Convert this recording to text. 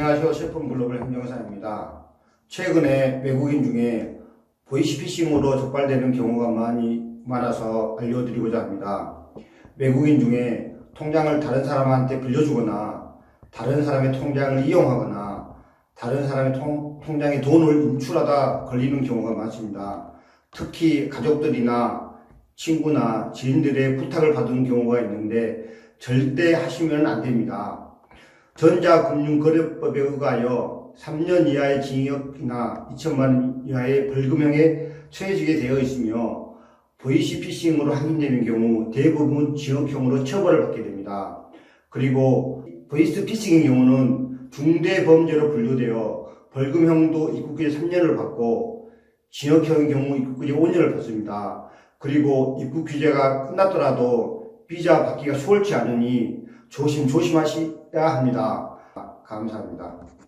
안녕하세요. 셰프 글로벌 행정사입니다. 최근에 외국인 중에 보이시피싱으로 적발되는 경우가 많이 많아서 알려드리고자 합니다. 외국인 중에 통장을 다른 사람한테 빌려주거나 다른 사람의 통장을 이용하거나 다른 사람의 통, 통장에 돈을 인출하다 걸리는 경우가 많습니다. 특히 가족들이나 친구나 지인들의 부탁을 받은 경우가 있는데 절대 하시면 안 됩니다. 전자금융거래법에 의하여 3년 이하의 징역이나 2천만 원 이하의 벌금형에 처해지게 되어 있으며 보이시피싱으로 확인되는 경우 대부분 징역형으로 처벌을 받게 됩니다. 그리고 보이스피싱의 경우는 중대범죄로 분류되어 벌금형도 입국기재 3년을 받고 징역형의 경우 입국기재 5년을 받습니다. 그리고 입국기재가 끝났더라도 비자 받기가 수월치 않으니 조심 조심하셔야 합니다. 감사합니다.